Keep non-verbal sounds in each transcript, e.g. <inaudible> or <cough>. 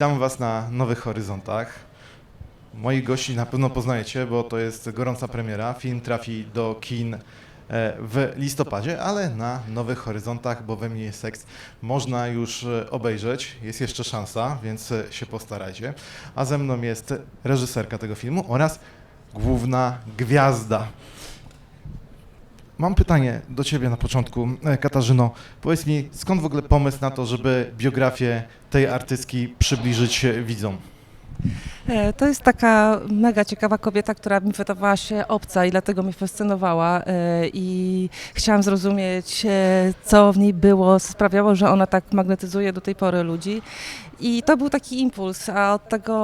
Witam Was na Nowych Horyzontach. Moich gości na pewno poznajecie, bo to jest gorąca premiera. Film trafi do kin e, w listopadzie, ale na Nowych Horyzontach, bo we mnie jest seks, można już e, obejrzeć. Jest jeszcze szansa, więc e, się postarajcie. A ze mną jest reżyserka tego filmu oraz główna gwiazda. Mam pytanie do Ciebie na początku, e, Katarzyno. Powiedz mi, skąd w ogóle pomysł na to, żeby biografię tej artystki przybliżyć e, widzom? E, To jest taka mega ciekawa kobieta, która mi wydawała się obca i dlatego mnie fascynowała e, i chciałam zrozumieć, e, co w niej było, sprawiało, że ona tak magnetyzuje do tej pory ludzi. I to był taki impuls, a od tego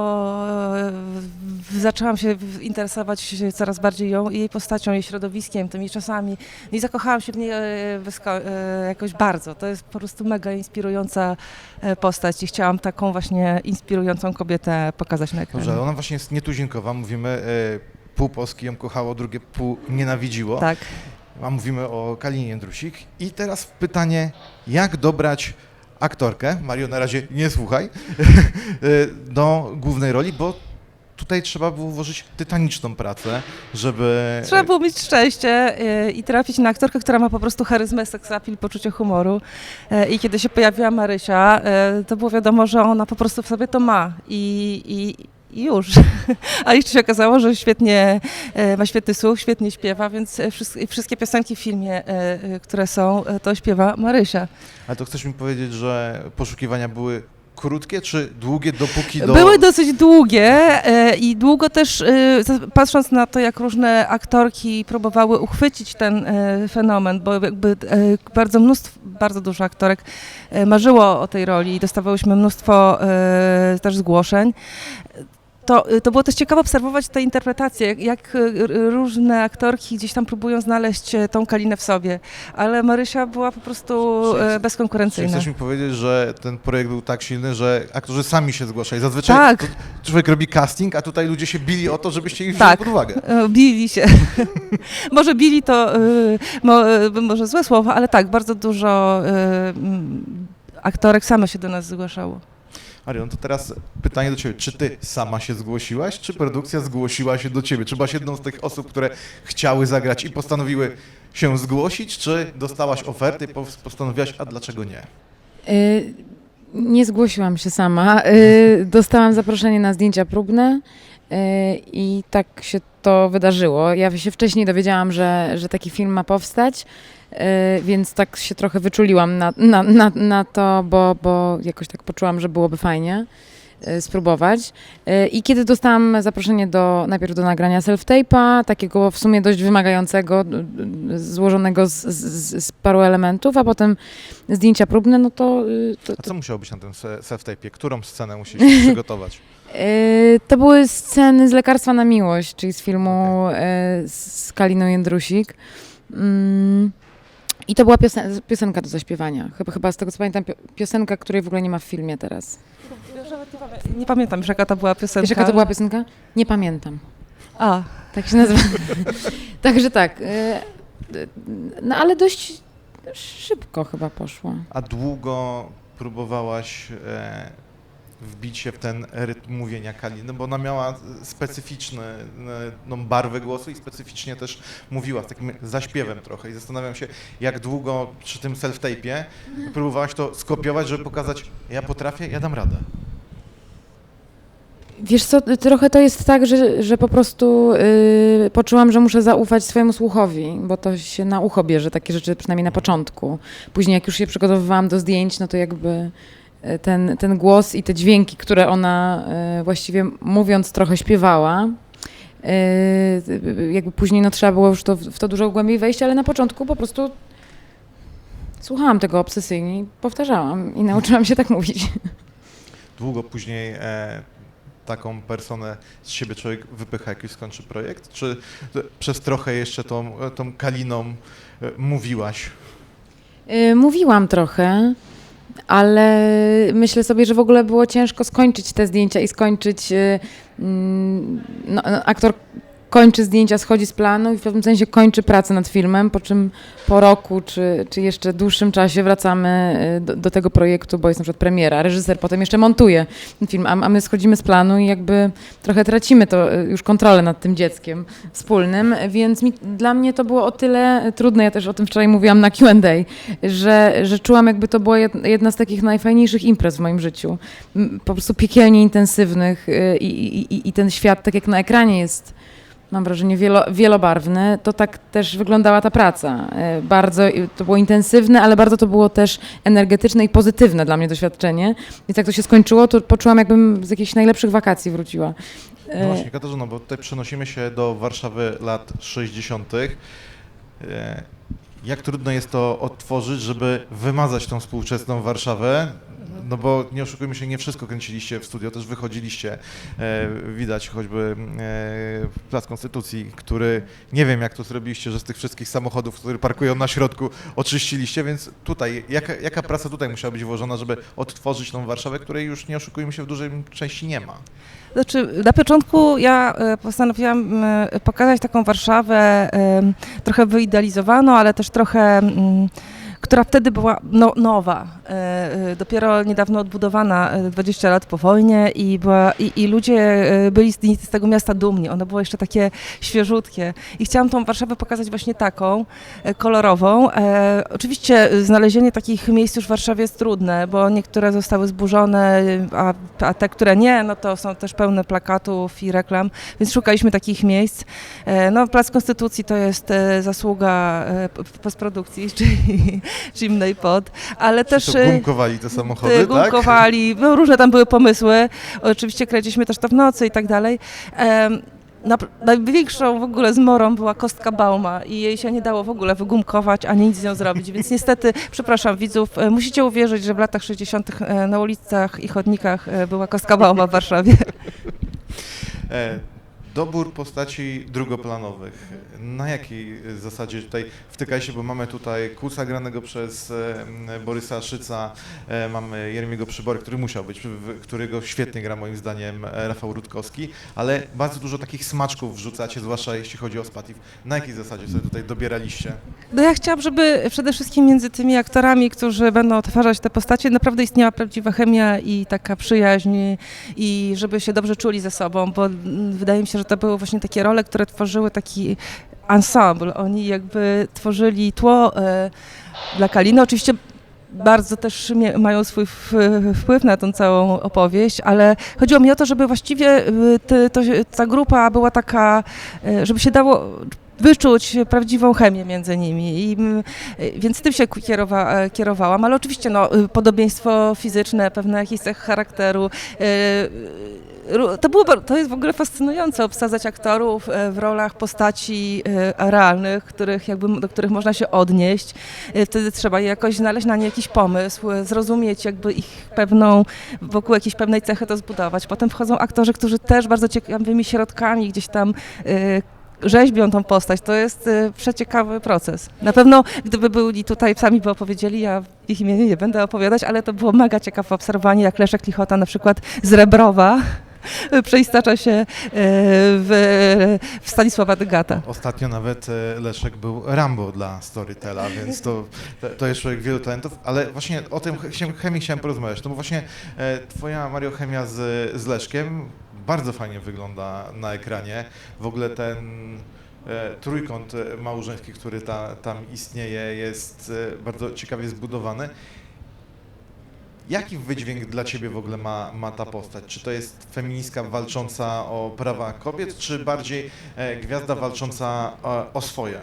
zaczęłam się interesować coraz bardziej ją i jej postacią, jej środowiskiem, tymi czasami. I zakochałam się w niej jakoś bardzo. To jest po prostu mega inspirująca postać i chciałam taką właśnie inspirującą kobietę pokazać na ekranie. Dobrze, ona właśnie jest nietuzinkowa. Mówimy, e, pół Polski ją kochało, drugie pół nienawidziło. Tak. A mówimy o Kalinie Jędrusik. I teraz pytanie, jak dobrać aktorkę, Mario na razie nie słuchaj, <laughs> e, do głównej roli, bo tutaj trzeba było włożyć tytaniczną pracę, żeby... Trzeba było mieć szczęście y, i trafić na aktorkę, która ma po prostu charyzmę, seksapil, poczucie humoru. E, I kiedy się pojawiła Marysia, e, to było wiadomo, że ona po prostu w sobie to ma i, i, i już. <laughs> A jeszcze się okazało, że świetnie, e, ma świetny słuch, świetnie śpiewa, więc e, wszystkie, piosenki w filmie, e, e, które są, e, to śpiewa Marysia. Ale to chcesz mi powiedzieć, że poszukiwania były krótkie czy długie, dopóki do... Były dosyć długie e, i długo też, e, patrząc na to, jak różne aktorki próbowały uchwycić ten e, fenomen, bo jakby bardzo mnóstwo, bardzo dużo aktorek marzyło o tej roli i dostawałyśmy mnóstwo też zgłoszeń. To, to było też ciekawe obserwować te interpretacje, jak, r- różne aktorki gdzieś tam próbują znaleźć e, tą Kalinę w sobie, ale Marysia była po prostu Czyli- e, bezkonkurencyjna. chcesz mi powiedzieć, że ten projekt był tak silny, że aktorzy sami się zgłaszali. Zazwyczaj Tak. człowiek robi casting, a tutaj ludzie się bili o to, żebyście ich wzięli Tak. pod uwagę. E, Bili się. <laughs> może bili to y, mo, y, może złe słowo, ale tak, bardzo dużo y, aktorek same się do nas zgłaszało. Marion, to teraz pytanie do Ciebie. Czy Ty sama się zgłosiłaś, czy produkcja zgłosiła się do Ciebie? Czy byłaś jedną z tych osób, które chciały zagrać i postanowiły się zgłosić, czy dostałaś oferty i pos- postanowiłaś, a dlaczego nie? Y, Nie zgłosiłam się sama. Y, Dostałam zaproszenie na zdjęcia próbne i tak się to wydarzyło. Ja się wcześniej dowiedziałam, że, że taki film ma powstać, y, więc tak się trochę wyczuliłam na, na, na, na to, bo, bo jakoś tak poczułam, że byłoby fajnie y, spróbować. Y, I kiedy dostałam zaproszenie do, najpierw do nagrania self-tape'a, takiego w sumie dość wymagającego, złożonego z, z, z paru elementów, a potem zdjęcia próbne, no to, y, to, A co musiało być na tym se- self-tape'ie? Którą scenę musieliście <laughs> przygotować? y, to były sceny z Lekarstwa na Miłość, czyli z filmu z Kaliną Jędrusik. Mm, I to była piosen- piosenka do zaśpiewania. Chyba, chyba z tego co pamiętam, pio- piosenka, której w ogóle nie ma w filmie teraz. Nie pamiętam już, jaka to była piosenka. Wiesz, jaka to była piosenka? Nie pamiętam. A, Tak się nazywa. <laughs> Także tak. y, No ale dość szybko chyba poszło. A długo próbowałaś e, wbić się w ten rytm mówienia Kaliny, bo ona miała specyficzną no, barwę głosu i specyficznie też mówiła z takim zaśpiewem trochę. I zastanawiam się, jak długo przy tym self-tape'ie próbowałaś to skopiować, żeby pokazać, ja potrafię, ja dam radę. Wiesz co, trochę to jest tak, że, że po prostu y, poczułam, że muszę zaufać swojemu słuchowi, bo to się na ucho bierze, takie rzeczy przynajmniej na początku. Później jak już się przygotowywałam do zdjęć, no to jakby y, ten, ten głos i te dźwięki, które ona y, właściwie mówiąc trochę śpiewała, y, jakby później no trzeba było już to, w to dużo głębiej wejść, ale na początku po prostu słuchałam tego obsesyjnie i powtarzałam i nauczyłam się tak mówić. Długo później e, taką personę z siebie człowiek wypycha, jak już skończy projekt? Czy przez trochę jeszcze tą, tą Kaliną e, mówiłaś? Y, Mówiłam trochę, ale myślę sobie, że w ogóle było ciężko skończyć te zdjęcia i skończyć. y, mm, No, no, aktor kończy zdjęcia, schodzi z planu i w pewnym sensie kończy pracę nad filmem, po czym po roku czy, czy jeszcze dłuższym czasie wracamy y, do, do tego projektu, bo jest na przykład premiera, reżyser potem jeszcze montuje ten film, a, a my schodzimy z planu i jakby trochę tracimy to y, już kontrolę nad tym dzieckiem wspólnym, więc mi, dla mnie to było o tyle trudne, ja też o tym wczoraj mówiłam na Q&A, że, że czułam jakby to była jed- jedna z takich najfajniejszych imprez w moim życiu. Po prostu piekielnie intensywnych y, i, i- i ten świat, tak jak na ekranie jest, mam wrażenie, wielo, wielobarwny, to tak też wyglądała ta praca. Y, Bardzo to było intensywne, ale bardzo to było też energetyczne i pozytywne dla mnie doświadczenie. Więc jak to się skończyło, to poczułam jakbym z jakichś najlepszych wakacji wróciła. No Y, właśnie, Katarzyno, bo tutaj przenosimy się do Warszawy lat 60. E, Jak trudno jest to odtworzyć, żeby wymazać tą współczesną Warszawę? No bo nie oszukujmy się, nie wszystko kręciliście w studio, też wychodziliście. E, widać choćby e, Plac Konstytucji, który nie wiem jak to zrobiliście, że z tych wszystkich samochodów, które parkują na środku, oczyściliście, więc tutaj, jaka, jaka praca tutaj musiała być włożona, żeby odtworzyć tą Warszawę, której już nie oszukujmy się w dużej części nie ma? Znaczy, na początku ja e, postanowiłam pokazać taką Warszawę trochę wyidealizowaną, ale też trochę, mm, która wtedy była no, nowa, e, e, dopiero niedawno odbudowana, e, 20 lat po wojnie i, była, i, i ludzie e, byli z, z tego miasta dumni. Ono było jeszcze takie świeżutkie i chciałam tą Warszawę pokazać właśnie taką, e, kolorową. E, oczywiście e, znalezienie takich miejsc już w Warszawie jest trudne, bo niektóre zostały zburzone, a, a te, które nie, no to są też pełne plakatów i reklam, więc szukaliśmy takich miejsc. E, No, Plac Konstytucji to jest e, zasługa e, postprodukcji, <laughs> czyli Zimnej Pod, ale też... to e, gumkowali te samochody, ty, tak? gumkowali, no, różne tam były pomysły. Oczywiście kręciliśmy też to w nocy i tak dalej. Em, na, największą w ogóle zmorą była kostka Bauma i jej się nie dało w ogóle wygumkować, ani nic z nią zrobić, więc niestety, <laughs> przepraszam widzów, e, musicie uwierzyć, że w latach 60. e, na ulicach i chodnikach e, była kostka Bauma w Warszawie. <laughs> Dobór postaci drugoplanowych. Na jakiej zasadzie tutaj wtykaj się, bo mamy tutaj Kusa granego przez e, Borysa Szyca, e, mamy Jeremiego Przybory, który musiał być, którego świetnie gra moim zdaniem e, Rafał Rutkowski, ale bardzo dużo takich smaczków wrzucacie, zwłaszcza jeśli chodzi o Spatif. Na jakiej zasadzie sobie tutaj dobieraliście? No ja chciałam, żeby przede wszystkim między tymi aktorami, którzy będą odtwarzać te postacie, naprawdę istniała prawdziwa chemia i taka przyjaźń i żeby się dobrze czuli ze sobą, bo wydaje mi się, że to były właśnie takie role, które tworzyły taki ensemble. Oni jakby tworzyli tło e, dla Kaliny. Oczywiście bardzo też mają swój wpływ na tą całą opowieść, ale chodziło mi o to, żeby właściwie y, ty, to, ta grupa była taka, y, żeby się dało wyczuć prawdziwą chemię między nimi. I, y, więc tym się kierowa, e, kierowałam, ale oczywiście no, podobieństwo fizyczne, pewne jakieś cechy charakteru. y, y, ru- To, było, to jest w ogóle fascynujące obsadzać aktorów e, w rolach postaci e, realnych, których jakby, do których można się odnieść. E, Wtedy trzeba jakoś znaleźć na nie jakiś pomysł, zrozumieć jakby ich pewną, wokół jakiejś pewnej cechy to zbudować. Potem wchodzą aktorzy, którzy też bardzo ciekawymi środkami gdzieś tam rzeźbią tą postać. To jest przeciekawy proces. Na pewno gdyby byli tutaj, sami by opowiedzieli, ja ich imieniu nie będę opowiadać, ale to było mega ciekawe obserwowanie, jak Leszek Lichota na przykład z Rebrowa <laughs> przeistacza się e, w, w Stanisława Dygata. Ostatnio nawet e, Leszek był Rambo dla Storytela, więc to, to- to jest człowiek wielu talentów, ale właśnie o tym chemii, chciałem porozmawiać, no bo właśnie e, twoja Mario chemia z, z Leszkiem bardzo fajnie wygląda na ekranie, w ogóle ten trójkąt małżeński, który ta, tam istnieje jest bardzo ciekawie zbudowany. Jaki wydźwięk dla ciebie w ogóle ma, ma ta postać? Czy to jest feministka walcząca o prawa kobiet, czy bardziej e, gwiazda walcząca o, o swoje?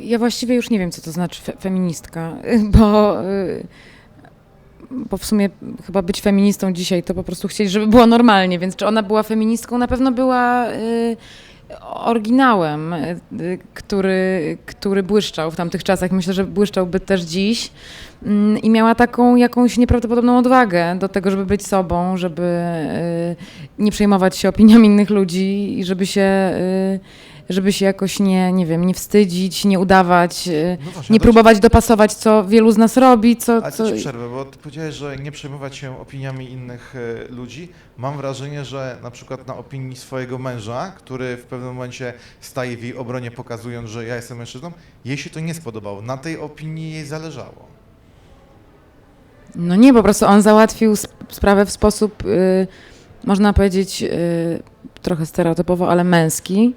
Ja właściwie już nie wiem, co to znaczy fe feministka, <laughs> bo, y, bo w sumie chyba być feministą dzisiaj to po prostu chcieć, żeby było normalnie, więc czy ona była feministką? Na pewno była y, oryginałem, y, który, który błyszczał w tamtych czasach. Myślę, że błyszczałby też dziś. Mm, I miała taką jakąś nieprawdopodobną odwagę do tego, żeby być sobą, żeby y, nie przejmować się opiniami innych ludzi i żeby się y, żeby się jakoś nie, nie wiem, nie wstydzić, nie udawać, e, No właśnie, nie próbować dopasować, co wielu z nas robi, co... Ale co... to ci przerwę, bo ty powiedziałeś, że nie przejmować się opiniami innych e, ludzi. Mam wrażenie, że na przykład na opinii swojego męża, który w pewnym momencie staje w jej obronie, pokazując, że ja jestem mężczyzną, jej się to nie spodobało. Na tej opinii jej zależało. No nie, po prostu on załatwił sp- sprawę w sposób, y, można powiedzieć, y, trochę stereotypowo, ale męski.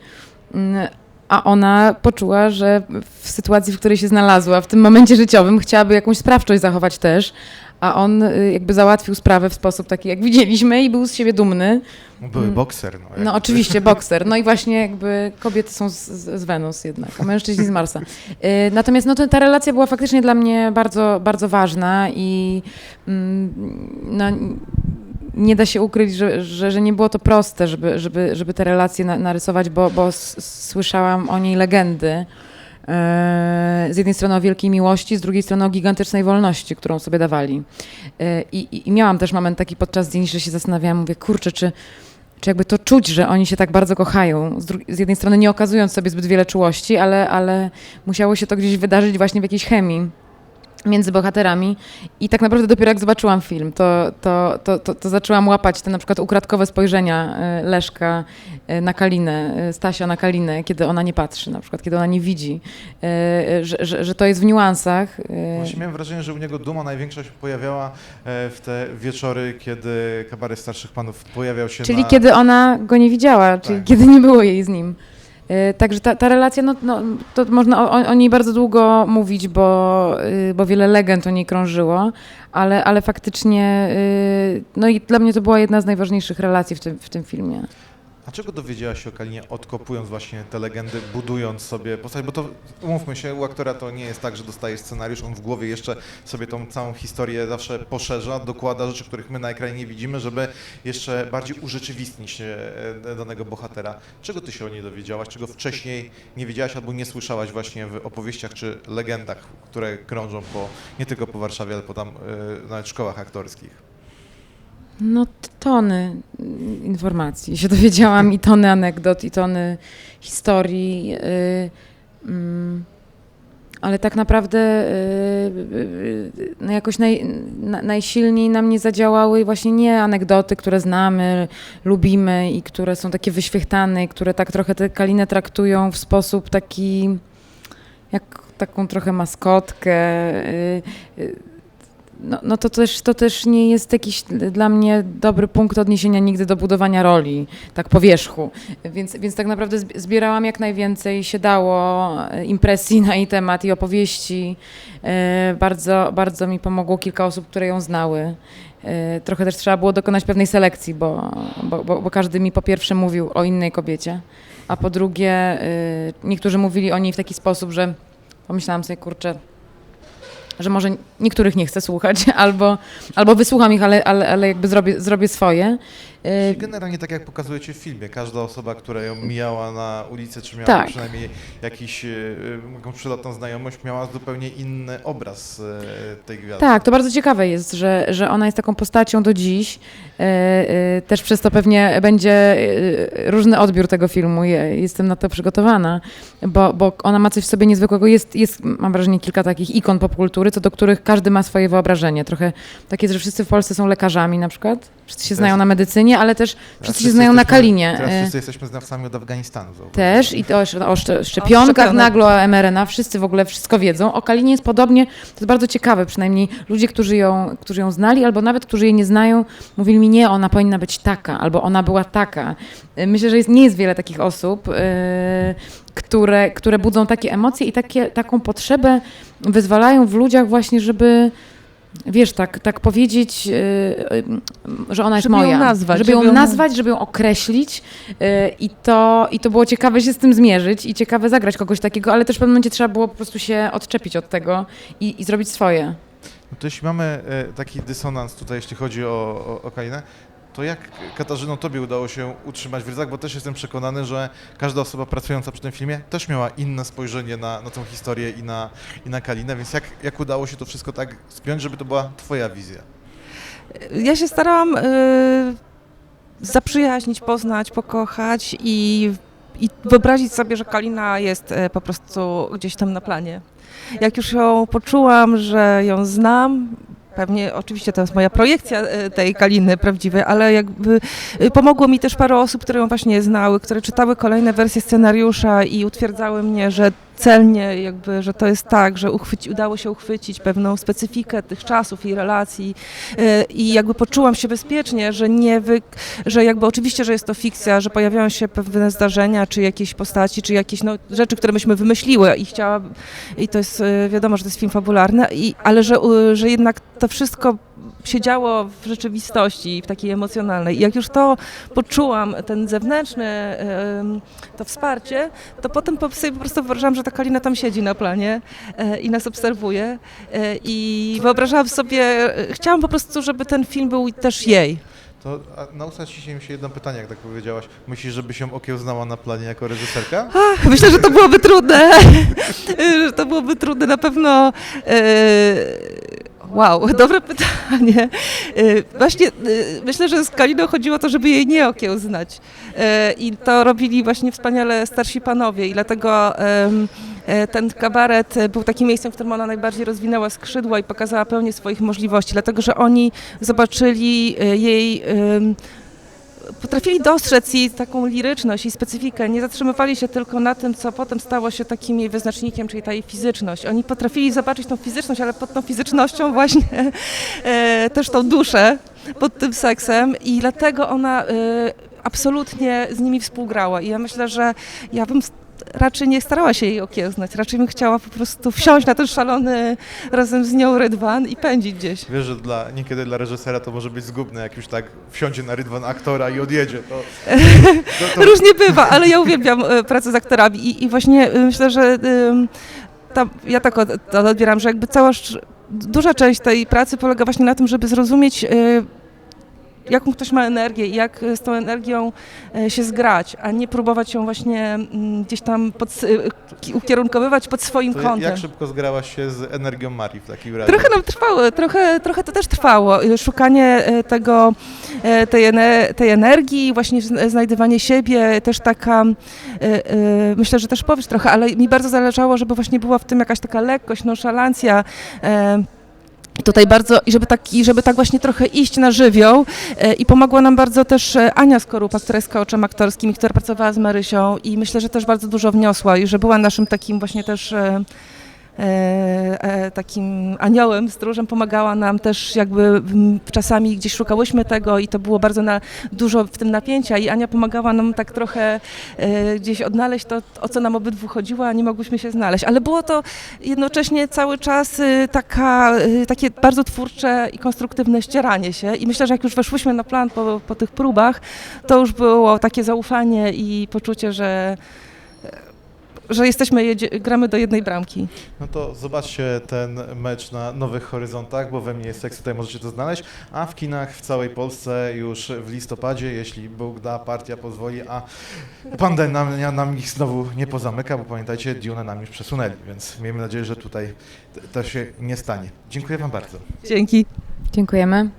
Mm, A ona poczuła, że w sytuacji, w której się znalazła, w tym momencie życiowym, chciałaby jakąś sprawczość zachować też. A on y, jakby załatwił sprawę w sposób taki, jak widzieliśmy, i był z siebie dumny. No, Były Mm. bokser. No, No oczywiście, bokser. No i właśnie jakby kobiety są z, z z Wenus jednak, a mężczyźni z Marsa. Y, Natomiast no, to, ta relacja była faktycznie dla mnie bardzo, bardzo ważna i mm, no, nie da się ukryć, że, że, że nie było to proste, żeby, żeby, żeby te relacje na, narysować, bo, bo słyszałam o niej legendy. E, Z jednej strony o wielkiej miłości, z drugiej strony o gigantycznej wolności, którą sobie dawali. E, I, i, i miałam też moment taki podczas zdjęć, że się zastanawiałam, mówię, kurczę, czy, czy jakby to czuć, że oni się tak bardzo kochają. Z, z jednej strony nie okazując sobie zbyt wiele czułości, ale, ale musiało się to gdzieś wydarzyć właśnie w jakiejś chemii między bohaterami. I tak naprawdę dopiero jak zobaczyłam film, to, to, to, to, to zaczęłam łapać te na przykład ukradkowe spojrzenia e, Leszka e, na Kalinę, e, Stasia na Kalinę, kiedy ona nie patrzy, na przykład kiedy ona nie widzi, że, że, że to jest w niuansach. Właśnie miałem wrażenie, że u niego duma największa się pojawiała w te wieczory, kiedy kabaret starszych panów pojawiał się Czyli na... kiedy ona go nie widziała, czyli Tak. kiedy nie było jej z nim. E, Także ta, ta relacja, no, no, to można o, o niej bardzo długo mówić, bo, y, bo wiele legend o niej krążyło, ale, ale faktycznie, y, no i dla mnie to była jedna z najważniejszych relacji w tym, w tym filmie. A czego dowiedziałaś się o Kalinie, odkopując właśnie te legendy, budując sobie postać? Bo to, umówmy się, u aktora to nie jest tak, że dostaje scenariusz, on w głowie jeszcze sobie tą całą historię zawsze poszerza, dokłada rzeczy, których my na ekranie nie widzimy, żeby jeszcze bardziej urzeczywistnić e, danego bohatera. Czego ty się o niej dowiedziałaś, czego wcześniej nie wiedziałaś albo nie słyszałaś właśnie w opowieściach czy legendach, które krążą po, nie tylko po Warszawie, ale po tam e, nawet szkołach aktorskich? No tony informacji się dowiedziałam i tony anegdot, i tony historii. y, mm, ale tak naprawdę y, y, y, no jakoś naj, na, najsilniej na mnie zadziałały właśnie nie anegdoty, które znamy, lubimy i które są takie wyświechtane, które tak trochę tę Kalinę traktują w sposób taki, jak taką trochę maskotkę. y, y, no, no to, też, to też nie jest jakiś dla mnie dobry punkt odniesienia nigdy do budowania roli, tak po wierzchu. Więc, więc tak naprawdę zb- zbierałam jak najwięcej się dało e, impresji na jej temat i opowieści. E, Bardzo, bardzo mi pomogło kilka osób, które ją znały. E, Trochę też trzeba było dokonać pewnej selekcji, bo, bo, bo, bo każdy mi po pierwsze mówił o innej kobiecie, a po drugie niektórzy mówili o niej w taki sposób, że pomyślałam sobie, kurczę, że może niektórych nie chcę słuchać, <laughs> albo, albo wysłucham ich, ale, ale, ale jakby zrobię, zrobię swoje. Y, Generalnie tak jak pokazujecie w filmie, każda osoba, która ją mijała na ulicy, czy miała Tak. przynajmniej jakiś, y, jakąś przydatną znajomość, miała zupełnie inny obraz y, tej gwiazdy. Tak, to bardzo ciekawe jest, że, że ona jest taką postacią do dziś. E, e, Też przez to pewnie będzie e, różny odbiór tego filmu. Je- Jestem na to przygotowana, bo, bo ona ma coś w sobie niezwykłego. Jest, jest, mam wrażenie, kilka takich ikon popkultury, co do których każdy ma swoje wyobrażenie. Trochę tak jest, że wszyscy w Polsce są lekarzami na przykład. Wszyscy się Też. znają na medycynie, ale też wszyscy się znają na Kalinie. Teraz E, wszyscy jesteśmy znawcami od Afganistanu. Też i to o, szcz- o szcz- szczepionkach szczepionek. nagle, o mRNA, wszyscy w ogóle wszystko wiedzą. O Kalinie jest podobnie, to jest bardzo ciekawe, przynajmniej ludzie, którzy ją, którzy ją znali, albo nawet którzy jej nie znają, mówili mi, nie, ona powinna być taka, albo ona była taka. Y, Myślę, że jest, nie jest wiele takich osób, yy, które, które budzą takie emocje i takie, taką potrzebę wyzwalają w ludziach właśnie, żeby wiesz, tak, tak powiedzieć, yy, yy, że ona jest Żeby ją moja. nazwać, żeby ją żeby ją- nazwać, żeby ją określić yy, i to, i to było ciekawe się z tym zmierzyć i ciekawe zagrać kogoś takiego, ale też w pewnym momencie trzeba było po prostu się odczepić od tego i, i zrobić swoje. No to jeśli mamy taki dysonans tutaj, jeśli chodzi o, o, o Kalinę, to jak Katarzyno tobie udało się utrzymać w ryzach? Bo też jestem przekonany, że każda osoba pracująca przy tym filmie też miała inne spojrzenie na, na tą historię i na, i na Kalinę, więc jak, jak udało się to wszystko tak spiąć, żeby to była twoja wizja? Ja się starałam y, zaprzyjaźnić, poznać, pokochać i, i wyobrazić sobie, że Kalina jest e, po prostu gdzieś tam na planie. Jak już ją poczułam, że ją znam, pewnie oczywiście to jest moja projekcja e, tej Kaliny prawdziwej, ale jakby e, pomogło mi też parę osób, które ją właśnie znały, które czytały kolejne wersje scenariusza i utwierdzały mnie, że celnie jakby, że to jest tak, że uchwyci, udało się uchwycić pewną specyfikę tych czasów i relacji e, i jakby poczułam się bezpiecznie, że nie wy, że jakby oczywiście, że jest to fikcja, że pojawiają się pewne zdarzenia, czy jakieś postaci, czy jakieś no, rzeczy, które myśmy wymyśliły i chciałam, i to jest e, wiadomo, że to jest film fabularny, i, ale że, e, że jednak to wszystko się działo w rzeczywistości, w takiej emocjonalnej. I jak już to poczułam, ten zewnętrzny, to wsparcie, to potem po- sobie po prostu wyobrażałam, że ta Kalina tam siedzi na planie e, i nas obserwuje. E, I wyobrażałam sobie, e, chciałam po prostu, żeby ten film był też jej. To a nauczyć mi się jedno pytanie, jak tak powiedziałaś. Myślisz, żeby się okiełznała na planie jako reżyserka? Ach, myślę, że to byłoby trudne. <laughs> to byłoby trudne na pewno. E, Wow, <laughs> dobre pytanie. E, Właśnie e, myślę, że z Kaliną chodziło o to, żeby jej nie okiełznać. E, I to robili właśnie wspaniale starsi panowie i dlatego e, ten kabaret e, był takim miejscem, w którym ona najbardziej rozwinęła skrzydła i pokazała pełnię swoich możliwości, dlatego że oni zobaczyli e, jej potrafili dostrzec jej taką liryczność i specyfikę. Nie zatrzymywali się tylko na tym, co potem stało się takim jej wyznacznikiem, czyli ta jej fizyczność. Oni potrafili zobaczyć tą fizyczność, ale pod tą fizycznością właśnie e, też tą duszę pod tym seksem i dlatego ona e, absolutnie z nimi współgrała. I ja myślę, że ja bym raczej nie starała się jej okiełznać, raczej bym chciała po prostu wsiąść na ten szalony razem z nią rydwan i pędzić gdzieś. Wiesz, że dla, niekiedy dla reżysera to może być zgubne, jak już tak wsiądzie na rydwan aktora i odjedzie. To, to, to, Różnie bywa, ale ja uwielbiam e, pracę z aktorami i, i właśnie e, myślę, że ja tak od- to odbieram, że jakby cała, duża część tej pracy polega właśnie na tym, żeby zrozumieć e, jaką ktoś ma energię i jak e, z tą energią e, się zgrać, a nie próbować ją właśnie mm, gdzieś tam pod, e, ki- ukierunkowywać pod swoim to kątem. jak szybko zgrałaś się z energią Marii w takim razie? Trochę nam trwało, trochę, trochę to też trwało. Szukanie tego, tej, tej energii, właśnie zn- znajdywanie siebie, też taka, myślę, że też powiesz trochę, ale mi bardzo zależało, żeby właśnie była w tym jakaś taka lekkość, nonszalancja. Tutaj bardzo, i żeby tak, i żeby tak właśnie trochę iść na żywioł e, i pomogła nam bardzo też e, Ania Skorupa, która jest coachem aktorskim i która pracowała z Marysią i myślę, że też bardzo dużo wniosła i że była naszym takim właśnie też e, takim aniołem, stróżem, pomagała nam też jakby czasami gdzieś szukałyśmy tego i to było bardzo na, dużo w tym napięcia i Ania pomagała nam tak trochę e, gdzieś odnaleźć to, o co nam obydwu chodziło, a nie mogłyśmy się znaleźć. Ale było to jednocześnie cały czas y, taka, y, takie bardzo twórcze i konstruktywne ścieranie się i myślę, że jak już weszłyśmy na plan po, po tych próbach, to już było takie zaufanie i poczucie, że że jesteśmy, jedzie, gramy do jednej bramki. No to zobaczcie ten mecz na Nowych Horyzontach, bo we mnie jest seks, tutaj możecie to znaleźć, a w kinach w całej Polsce już w listopadzie, jeśli Bóg da, partia pozwoli, a pandemia nam ich znowu nie pozamyka, bo pamiętajcie, Dune nam już przesunęli, więc miejmy nadzieję, że tutaj to się nie stanie. Dziękuję Wam bardzo. Dzięki. Dziękujemy.